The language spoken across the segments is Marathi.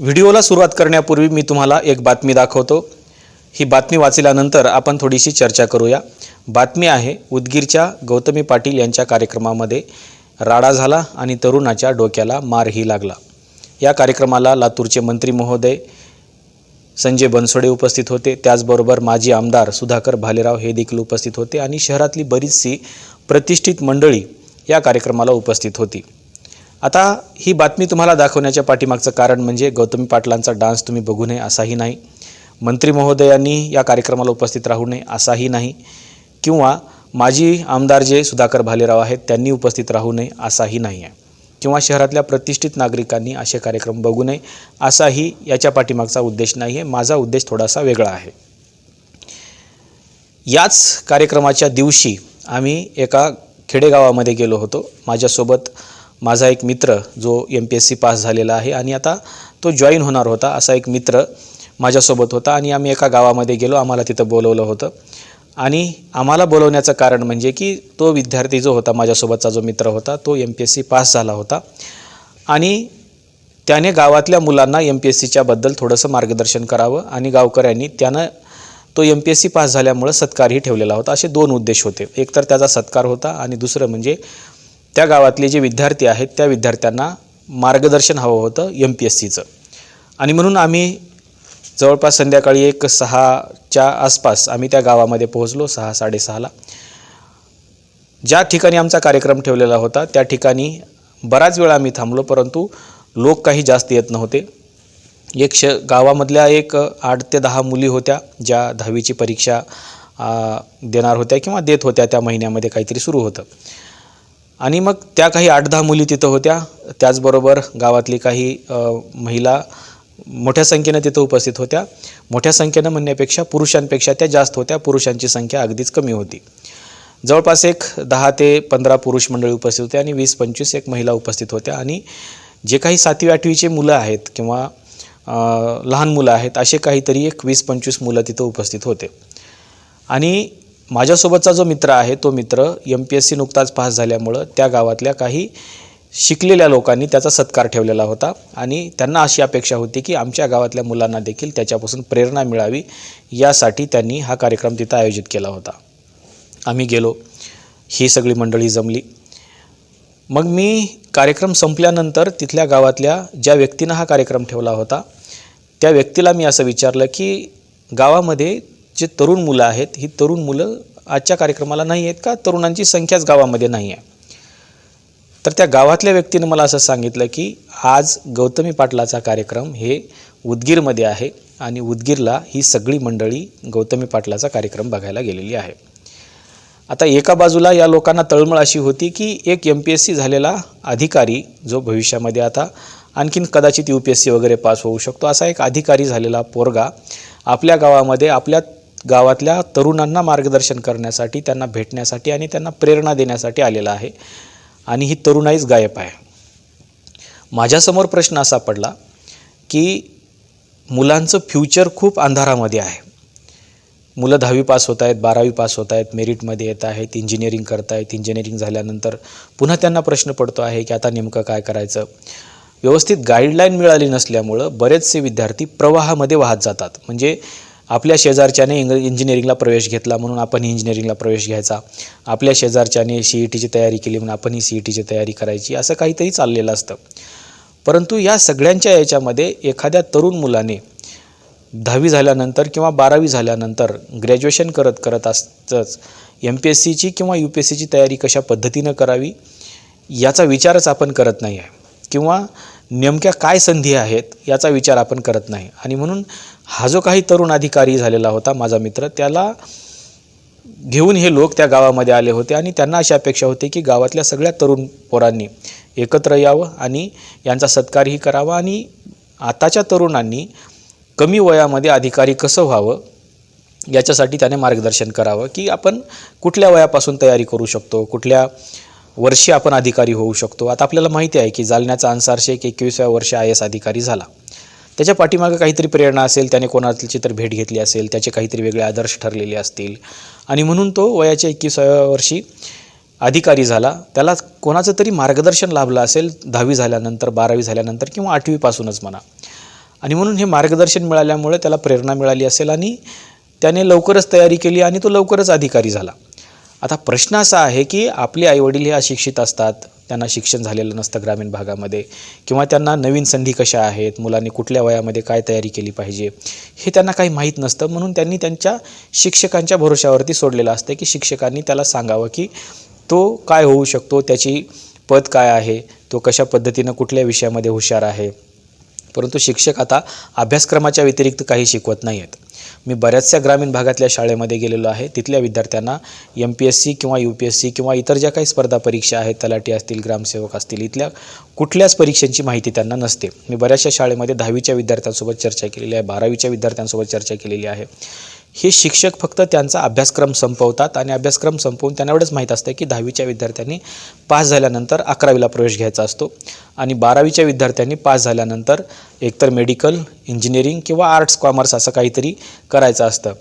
व्हिडिओला सुरुवात करण्यापूर्वी मी तुम्हाला एक बातमी दाखवतो. ही बातमी वाचल्यानंतर आपण थोडीशी चर्चा करूया. बातमी आहे उदगीरच्या गौतमी पाटील यांच्या कार्यक्रमामध्ये राडा झाला आणि तरुणाच्या डोक्याला मारही लागला. या कार्यक्रमाला लातूरचे मंत्री महोदय संजय बनसोडे उपस्थित होते. त्याचबरोबर माजी आमदार सुधाकर भालेराव हे देखील उपस्थित होते आणि शहरातली बरीचशी प्रतिष्ठित मंडळी या कार्यक्रमाला उपस्थित होती. आता ही बातमी तुम्हाला दाखवण्याच्या पाठीमागचं कारण म्हणजे गौतमी पाटलांचा डान्स तुम्ही बघू नये असाही नाही. मंत्री महोदयांनी या कार्यक्रमाला उपस्थित राहू नये असाही नाही. किंवा माजी आमदार जे सुधाकर भालेराव आहेत त्यांनी उपस्थित राहू नये असाही नाही आहे किंवा शहरातल्या प्रतिष्ठित नागरिकांनी असे कार्यक्रम बघू नये असाही याच्या पाठीमागचा उद्देश नाही आहे माझा उद्देश थोडासा वेगळा आहे. याच कार्यक्रमाच्या दिवशी आम्ही एका खेडेगावामध्ये गेलो होतो. माझ्यासोबत माझा एक मित्र जो M P S C pass झालेला आहे आणि आता तो जॉईन होणार होता असा एक मित्र माझ्यासोबत होता आणि आम्ही एका गावामध्ये गेलो आम्हाला तिथं बोलवलं होतं. आणि आम्हाला बोलवण्याचं कारण म्हणजे की तो विद्यार्थी जो होता माझ्यासोबतचा जो मित्र होता तो M P S C pass झाला होता. आणि त्याने गावातल्या मुलांना एम पी एस सीच्याबद्दल थोडंसं मार्गदर्शन करावं आणि गावकऱ्यांनी त्यानं तो M P S C pass झाल्यामुळं सत्कारही ठेवलेला होता. असे दोन उद्देश होते. एक तर त्याचा सत्कार होता आणि दुसरं म्हणजे त्या गावातले जे विद्यार्थी आहेत त्या विद्यार्थ्यांना मार्गदर्शन हवं होतं एम पी एस सीचं आणि म्हणून आम्ही जवळपास संध्याकाळी एक सहाच्या आसपास आम्ही त्या गावामध्ये पोहोचलो सहा साडेसहाला. ज्या ठिकाणी आमचा कार्यक्रम ठेवलेला होता त्या ठिकाणी बराच वेळ आम्ही थांबलो परंतु लोक काही जास्त येत नव्हते. एक श गावामधल्या एक आठ ते दहा मुली होत्या ज्या दहावीची परीक्षा देणार होत्या किंवा देत होत्या त्या महिन्यामध्ये काहीतरी सुरू होतं. आणि मग त्या काही आठ दहा मुली तिथं होत्या. त्याचबरोबर गावातली काही महिला मोठ्या संख्येनं तिथं उपस्थित होत्या. मोठ्या संख्येनं म्हणण्यापेक्षा पुरुषांपेक्षा त्या जास्त होत्या. पुरुषांची संख्या अगदीच कमी होती. जवळपास एक दहा ते पंधरा पुरुष मंडळी उपस्थित होते आणि वीस पंचवीस एक महिला उपस्थित होत्या. आणि जे काही सातवी आठवीचे मुलं आहेत किंवा लहान मुलं आहेत असे काहीतरी एक वीस पंचवीस मुलं तिथं उपस्थित होते. आणि माझ्यासोबतचा जो मित्र आहे तो मित्र एम पी एस सी नुकताच पास झाल्यामुळं त्या गावातल्या काही शिकलेल्या लोकांनी त्याचा सत्कार ठेवलेला होता आणि त्यांना अशी अपेक्षा होती की आमच्या गावातल्या मुलांना देखील त्याच्यापासून प्रेरणा मिळावी यासाठी त्यांनी हा कार्यक्रम तिथं आयोजित केला होता. आम्ही गेलो ही सगळी मंडळी जमली. मग मी कार्यक्रम संपल्यानंतर तिथल्या गावातल्या ज्या व्यक्तीनं हा कार्यक्रम ठेवला होता त्या व्यक्तीला मी असं विचारलं की गावामध्ये जे तरुण मुलं आहेत ही तरुण मुलं आजच्या कार्यक्रमाला नाही आहेत का? तरुणांची संख्याच गावामध्ये नाही आहे. तर त्या गावातल्या व्यक्तीनं मला असं सांगितलं की आज गौतमी पाटलाचा कार्यक्रम हे उदगीरमध्ये आहे आणि उदगीरला ही सगळी मंडळी गौतमी पाटलाचा कार्यक्रम बघायला गेलेली आहे. आता एका बाजूला या लोकांना तळमळ अशी होती की एक एम पी एस सी झालेला अधिकारी जो भविष्यामध्ये आता आणखीन कदाचित यू पी एस सी वगैरे पास होऊ शकतो असा एक अधिकारी झालेला पोरगा आपल्या गावामध्ये आपल्या गावातल्या तरुणांना मार्गदर्शन करण्यासाठी त्यांना भेटण्यासाठी आणि त्यांना प्रेरणा देण्यासाठी आलेला आहे. आणि ही तरुणाईच गायब आहे. माझ्यासमोर प्रश्न असा पडला की मुलांचं फ्युचर खूप अंधारामध्ये आहे. मुलं दहावी पास होत आहेत बारावी पास होत आहेत मेरिटमध्ये येत आहेत इंजिनिअरिंग करत आहेत. इंजिनिअरिंग झाल्यानंतर पुन्हा त्यांना प्रश्न पडतो आहे की आता नेमकं काय करायचं? व्यवस्थित गाईडलाईन मिळाली नसल्यामुळं बरेचसे विद्यार्थी प्रवाहामध्ये वाहत जातात. म्हणजे आपल्या शेजारच्याने इंग इंजिनिअरिंगला प्रवेश घेतला म्हणून आपण इंजिनिअरिंगला प्रवेश घ्यायचा. आपल्या शेजारच्याने सी ई टीची तयारी केली म्हणून आपण ही सी ई टीची तयारी करायची. असं काहीतरी चाललेलं असतं. परंतु या सगळ्यांच्या याच्यामध्ये एखाद्या तरुण मुलाने दहावी झाल्यानंतर किंवा बारावी झाल्यानंतर ग्रॅज्युएशन करत करत असतंच एम पी एस सीची किंवा यू पी एस सीची तयारी कशा पद्धतीनं करावी याचा विचारच आपण करत नाही आहे किंवा नेमक्या काय संधी आहेत याचा विचार आपण करत नाही. आणि म्हणून हा जो काही तरुण अधिकारी झालेला होता माझा मित्र त्याला घेऊन हे लोक त्या गावामध्ये आले होते आणि त्यांना अशी अपेक्षा होती की गावातल्या सगळ्या तरुण पोरांनी एकत्र यावं आणि यांचा सत्कारही करावा आणि आताच्या तरुणांनी कमी वयामध्ये अधिकारी कसं व्हावं याच्यासाठी त्याने मार्गदर्शन करावं की आपण कुठल्या वयापासून तयारी करू शकतो कुठल्या वर्षी आपण अधिकारी होऊ शकतो. आता आपल्याला माहिती आहे की जालन्याचा अन्सार शेख एकविसाव्या वर्षी आय एस अधिकारी झाला. त्याच्या पाठीमागं काहीतरी प्रेरणा असेल त्याने कोणाची तर भेट घेतली असेल त्याचे काहीतरी वेगळे आदर्श ठरलेले असतील. आणि म्हणून तो वयाच्या एकविसाव्या वर्षी अधिकारी झाला. त्याला कोणाचं तरी मार्गदर्शन लाभलं असेल दहावी झाल्यानंतर बारावी झाल्यानंतर किंवा आठवीपासूनच म्हणा. आणि म्हणून हे मार्गदर्शन मिळाल्यामुळे त्याला प्रेरणा मिळाली असेल आणि त्याने लवकरच तयारी केली आणि तो लवकरच अधिकारी झाला. आता प्रश्न असा आहे की आपले आईवडील हे अशिक्षित असतात त्यांना शिक्षण झालेलं नसतं ग्रामीण भागामध्ये किंवा त्यांना नवीन संधी कशा आहेत मुलांनी कुठल्या वयामध्ये काय तयारी केली पाहिजे हे त्यांना काही माहीत नसतं. म्हणून त्यांनी त्यांच्या शिक्षकांच्या भरोशावरती सोडलेलं असतं की शिक्षकांनी त्याला सांगावं की तो काय होऊ शकतो त्याची पद काय आहे तो कशा पद्धतीनं कुठल्या विषयामध्ये हुशार आहे परंतु शिक्षक आता अभ्यासक्रमाच्या व्यतिरिक्त काही शिकवत नाही आहेत मी बऱ्याचशा ग्रामीण भागातल्या शाळेमध्ये गेलेलो आहे. तिथल्या विद्यार्थ्यांना एम पी एस सी किंवा यू पी एस सी किंवा इतर ज्या काही स्पर्धा परीक्षा आहेत तलाठी असतील ग्रामसेवक असतील इथल्या कुठल्याच परीक्षांची माहिती त्यांना नसते. मी बऱ्याचशा शाळेमध्ये दहावीच्या विद्यार्थ्यांसोबत चर्चा केलेली आहे बारावीच्या विद्यार्थ्यांसोबत चर्चा केलेली आहे. हे शिक्षक फक्त त्यांचा अभ्यासक्रम संपवतात आणि अभ्यासक्रम संपवून त्यांना एवढंच माहीत असतं की दहावीच्या विद्यार्थ्यांनी पास झाल्यानंतर अकरावीला प्रवेश घ्यायचा असतो आणि बारावीच्या विद्यार्थ्यांनी पास झाल्यानंतर एकतर मेडिकल इंजिनिअरिंग किंवा आर्ट्स कॉमर्स असं काहीतरी करायचं असतं.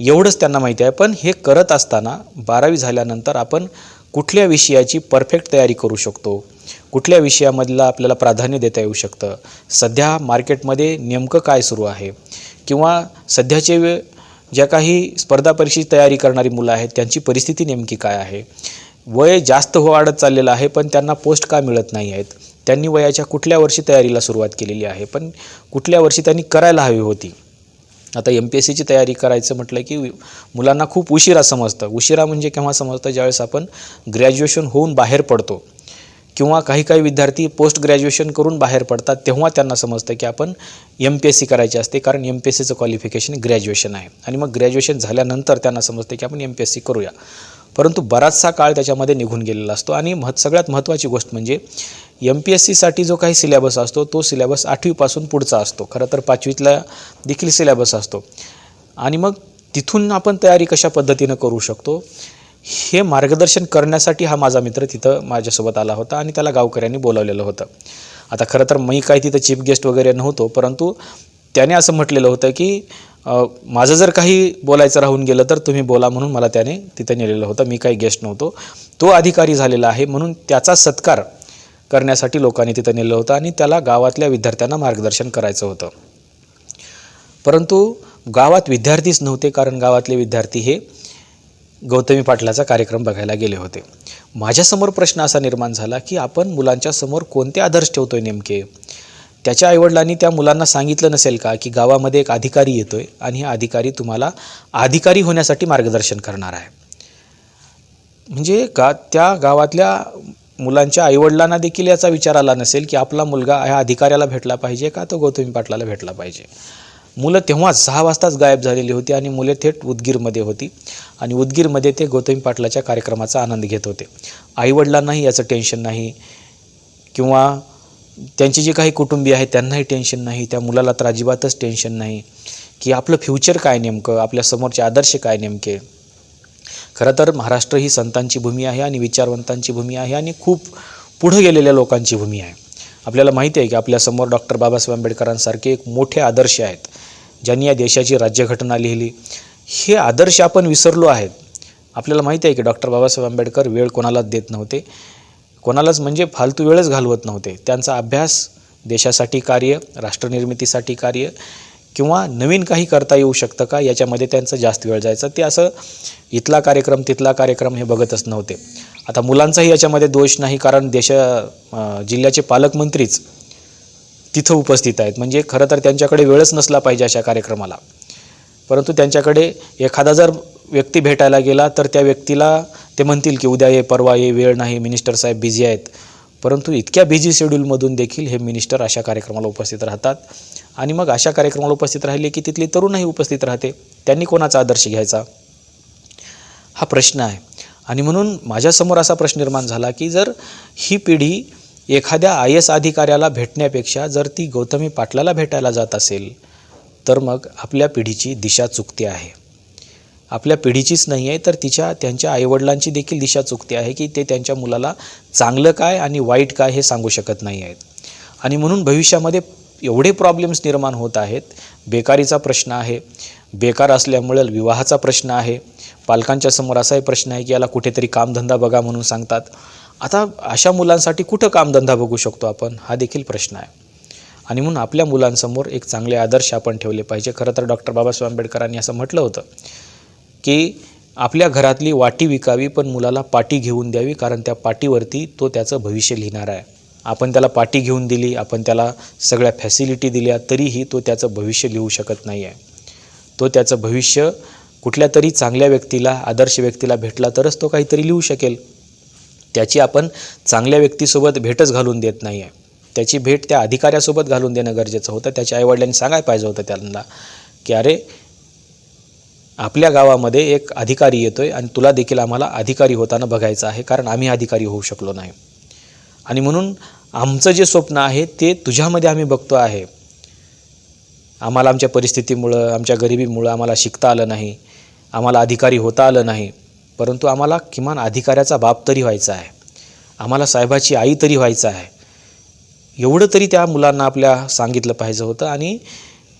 एवढंच त्यांना माहिती आहे. पण हे करत असताना बारावी झाल्यानंतर आपण कुठल्या विषयाची परफेक्ट तयारी करू शकतो? कुठल्या विषयामधला आपल्याला प्राधान्य देता येऊ शकतं? सध्या मार्केटमध्ये नेमकं काय सुरू आहे? किंवा सध्याचे वे ज्या काही स्पर्धा परीक्षेची तयारी करणारी मुलं आहेत त्यांची परिस्थिती नेमकी काय आहे? वय जास्त हो वाढत चाललेलं आहे पण त्यांना पोस्ट का मिळत नाही आहेत? त्यांनी वयाच्या कुठल्या वर्षी तयारीला सुरुवात केलेली आहे? पण कुठल्या वर्षी त्यांनी करायला हवी होती? आता एम पी एस सीची तयारी करायचं म्हटलं की मुलांना खूप उशिरा समजतं. उशिरा म्हणजे केव्हा समजतं? ज्यावेळेस आपण ग्रॅज्युएशन होऊन बाहेर पडतो. किंवा काही काही विद्यार्थी पोस्ट ग्रॅज्युएशन करून बाहेर पडतात तेव्हा त्यांना समजतं की आपण एम पी एस सी करायची असते कारण एम पी एस सीचं क्वालिफिकेशन ग्रॅज्युएशन आहे. आणि मग ग्रॅज्युएशन झाल्यानंतर त्यांना समजतं की आपण एम पी एस सी करूया. परंतु बराचसा काळ त्याच्यामध्ये निघून गेलेला असतो. आणि महत् सगळ्यात महत्त्वाची गोष्ट म्हणजे एम पी एस सीसाठी जो काही सिलेबस असतो तो सिलेबस आठवीपासून पुढचा असतो. खरं तर पाचवीतला देखील सिलेबस असतो. आणि मग तिथून आपण तयारी कशा पद्धतीनं करू शकतो? हे मार्गदर्शन करण्यासाठी हा माझा मित्र तिथं माझ्यासोबत आला होता आणि त्याला गावकऱ्यांनी बोलावलेलं होतं. आता खरं तर मी काही तिथं चीफ गेस्ट वगैरे नव्हतो परंतु त्याने असं म्हटलेलं होतं की माझं जर काही बोलायचं राहून गेलं तर तुम्ही बोला म्हणून मला त्याने तिथं नेलेलं होतं. मी काही गेस्ट नव्हतो. तो अधिकारी झालेला आहे म्हणून त्याचा सत्कार करण्यासाठी लोकांनी तिथं नेलं होतं आणि त्याला गावातल्या विद्यार्थ्यांना मार्गदर्शन करायचं होतं. परंतु गावात विद्यार्थीच नव्हते कारण गावातले विद्यार्थी हे गौतमी पाटलाचा कार्यक्रम बघायला गेले होते. माझ्यासमोर प्रश्न असा निर्माण झाला की आपण मुलांच्या समोर कोणते आदर्श ठेवतोय नेमके? त्याच्या आईवडिलांनी त्या मुलांना सांगितलं नसेल का की गावामध्ये एक अधिकारी येतोय आणि हा अधिकारी तुम्हाला अधिकारी होण्यासाठी मार्गदर्शन करणार आहे? म्हणजे गा त्या गावातल्या मुलांच्या आईवडिलांना देखील याचा विचार आला नसेल की आपला मुलगा ह्या अधिकाऱ्याला भेटला पाहिजे का तो गौतमी पाटलाला भेटला पाहिजे? मुलं तेव्हा सहा वाजताच गायब झालेली होती आणि मुले थेट उदगीरमध्ये होती. आणि उदगीरमध्ये ते गौतमी पाटलाच्या कार्यक्रमाचा आनंद घेत होते. आईवडिलांनाही याचं टेन्शन नाही. किंवा त्यांची जी काही कुटुंबीय आहेत त्यांनाही टेन्शन नाही. त्या मुलाला तर अजिबातच टेन्शन नाही. की आपलं फ्युचर काय नेमकं? आपल्या समोरचे आदर्श काय नेमके? खरं तर महाराष्ट्र ही संतांची भूमी आहे आणि विचारवंतांची भूमी आहे आणि खूप पुढं गेलेल्या लोकांची भूमी आहे. आपल्याला माहिती आहे की आपल्यासमोर डॉक्टर बाबासाहेब आंबेडकरांसारखे एक मोठे आदर्श आहेत. ज्यांनी या देशाची राज्यघटना लिहिली हे आदर्श आपण विसरलो आहेत. आपल्याला माहिती आहे की डॉक्टर बाबासाहेब आंबेडकर वेळ कोणालाच देत नव्हते. कोणालाच म्हणजे फालतू वेळच घालवत नव्हते. त्यांचा अभ्यास देशासाठी कार्य राष्ट्रनिर्मितीसाठी कार्य किंवा नवीन काही करता येऊ शकतं का याच्यामध्ये त्यांचं जास्त वेळ जायचा. ते असं इथला कार्यक्रम तिथला कार्यक्रम हे बघतच नव्हते. आता मुलांचाही याच्यामध्ये दोष नाही कारण देशा जिल्ह्याचे पालकमंत्रीच तिथं उपस्थित आहेत. म्हणजे खरं तर त्यांच्याकडे वेळच नसला पाहिजे अशा कार्यक्रमाला. परंतु त्यांच्याकडे एखादा जर व्यक्ती भेटायला गेला तर त्या व्यक्तीला ते म्हणतील की उद्या ये परवा ये वेळ नाही मिनिस्टर साहेब बिझी आहेत. परंतु इतक्या बिझी शेड्यूलमधून देखील हे मिनिस्टर अशा कार्यक्रमाला उपस्थित राहतात. आणि मग अशा कार्यक्रमाला उपस्थित राहिले की तिथली तरुणही उपस्थित राहते. त्यांनी कोणाचा आदर्श घ्यायचा? हा प्रश्न आहे. आणि म्हणून माझ्यासमोर असा प्रश्न निर्माण झाला की जर ही पिढी एखाद्या आय एस अधिकाऱ्याला भेटण्यापेक्षा जर ती गौतमी पाटलाला भेटायला जात असेल तर मग आपल्या पिढीची दिशा चुकते आहे. आपल्या पिढीचीच नाही आहे तर तिच्या त्यांच्या आईवडिलांची देखील दिशा चुकते आहे की ते त्यांच्या मुलाला चांगलं काय आणि वाईट काय हे सांगू शकत नाही आहेत. आणि म्हणून भविष्यामध्ये एवढे प्रॉब्लेम्स निर्माण होत आहेत. बेकारीचा प्रश्न आहे. बेकार असल्यामुळे विवाहाचा प्रश्न आहे. पालकांच्या समोर असाही प्रश्न आहे की याला कुठेतरी कामधंदा बघा म्हणून सांगतात. आता अशा मुलांसाठी कुठं कामधंदा बघू शकतो आपण? हा देखील प्रश्न आहे. आणि म्हणून आपल्या मुलांसमोर एक चांगले आदर्श आपण ठेवले पाहिजे. खरं तर डॉक्टर बाबासाहेब आंबेडकरांनी असं म्हटलं होतं की आपल्या घरातली वाटी विकावी पण मुलाला पाटी घेऊन द्यावी कारण त्या पाटीवरती तो त्याचं भविष्य लिहिणार आहे. आपण त्याला पाटी घेऊन दिली आपण त्याला सगळ्या फॅसिलिटी दिल्या तरीही तो त्याचं भविष्य लिहू शकत नाही आहे तो त्याचं भविष्य कुठल्या तरी चांगल्या व्यक्तीला आदर्श व्यक्तीला भेटला तरच तो काहीतरी लिहू शकेल. त्याची आपण चांगल्या व्यक्तीसोबत भेटच घालून देत नाही आहे त्याची भेट त्या अधिकाऱ्यासोबत घालून देणं गरजेचं होतं. त्याच्या आईवडिलांनी सांगायला पाहिजे होतं त्यांना की अरे आपल्या गावामध्ये एक अधिकारी येतो आहे आणि तुला देखील आम्हाला अधिकारी होताना बघायचं आहे कारण आम्ही अधिकारी होऊ शकलो नाही. आणि म्हणून आमचं जे स्वप्न आहे ते तुझ्यामध्ये आम्ही बघतो आहे. आम्हाला आमच्या परिस्थितीमुळं आमच्या गरिबीमुळं आम्हाला शिकता आलं नाही. आम्हाला अधिकारी होता आलं नाही. परंतु आम्हाला किमान अधिकाऱ्याचा बाप तरी व्हायचा आहे. आम्हाला साहेबाची आई तरी व्हायचं आहे. एवढं तरी त्या मुलांना आपल्या सांगितलं पाहिजे होतं आणि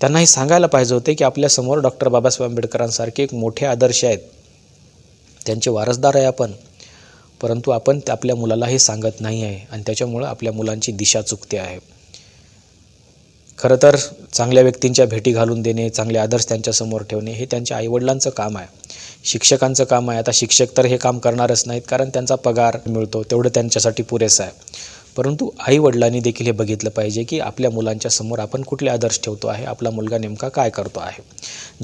त्यांना हे सांगायला पाहिजे होते की आपल्यासमोर डॉक्टर बाबासाहेब आंबेडकरांसारखे एक मोठे आदर्श आहेत. त्यांचे वारसदार आहे आपण. परंतु आपण आपल्या मुलाला हे सांगत नाही आहे आणि त्याच्यामुळं आपल्या मुलांची दिशा चुकते आहे. खरं तर चांगल्या व्यक्तींच्या भेटी घालून देणे चांगले आदर्श त्यांच्यासमोर ठेवणे हे त्यांच्या आईवडिलांचं काम आहे. शिक्षकांचं काम आहे. आता शिक्षक तर हे काम करणारच नाहीत कारण त्यांचा पगार मिळतो. तेवढं त्यांच्यासाठी पुरेसं आहे. परंतु आईवडिलांनी देखील हे बघितलं पाहिजे की आपल्या मुलांच्या समोर आपण कुठले आदर्श ठेवतो आहे? आपला मुलगा नेमका काय करतो आहे?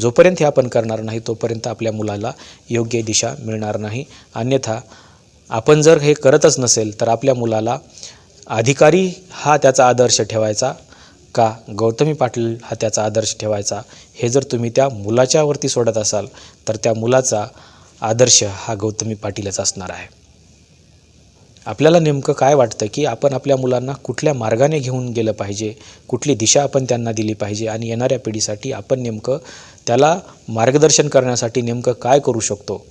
जोपर्यंत हे आपण करणार नाही तोपर्यंत आपल्या मुलाला योग्य दिशा मिळणार नाही. अन्यथा आपण जर हे करतच नसेल तर आपल्या मुलाला अधिकारी हा त्याचा आदर्श ठेवायचा. का गौतमी पाटील हा त्याचा आदर्श ठेवायचा? हे जर तुम्ही त्या मुलाच्यावरती सोडत असाल तर त्या मुलाचा आदर्श हा गौतमी पाटीलच असणार आहे. आपल्याला नेमकं काय वाटतं की आपण आपल्या मुलांना कुठल्या मार्गाने घेऊन गेलं पाहिजे? कुठली दिशा आपण त्यांना दिली पाहिजे? आणि येणाऱ्या पिढीसाठी आपण नेमकं त्याला मार्गदर्शन करण्यासाठी नेमकं काय करू शकतो?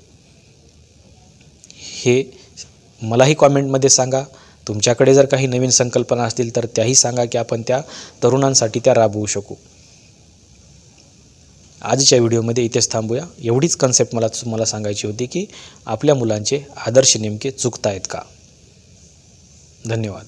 हे मलाही कॉमेंटमध्ये सांगा. तुमच्याकडे जर काही नवीन संकल्पना असतील तर त्याही सांगा की आपण त्या तरुणांसाठी त्या राबवू शकू. आजच्या व्हिडिओमध्ये इथेच थांबूया. एवढीच कन्सेप्ट मला तुम्हाला सांगायची होती की आपल्या मुलांचे आदर्श नेमके चुकतायत का? धन्यवाद.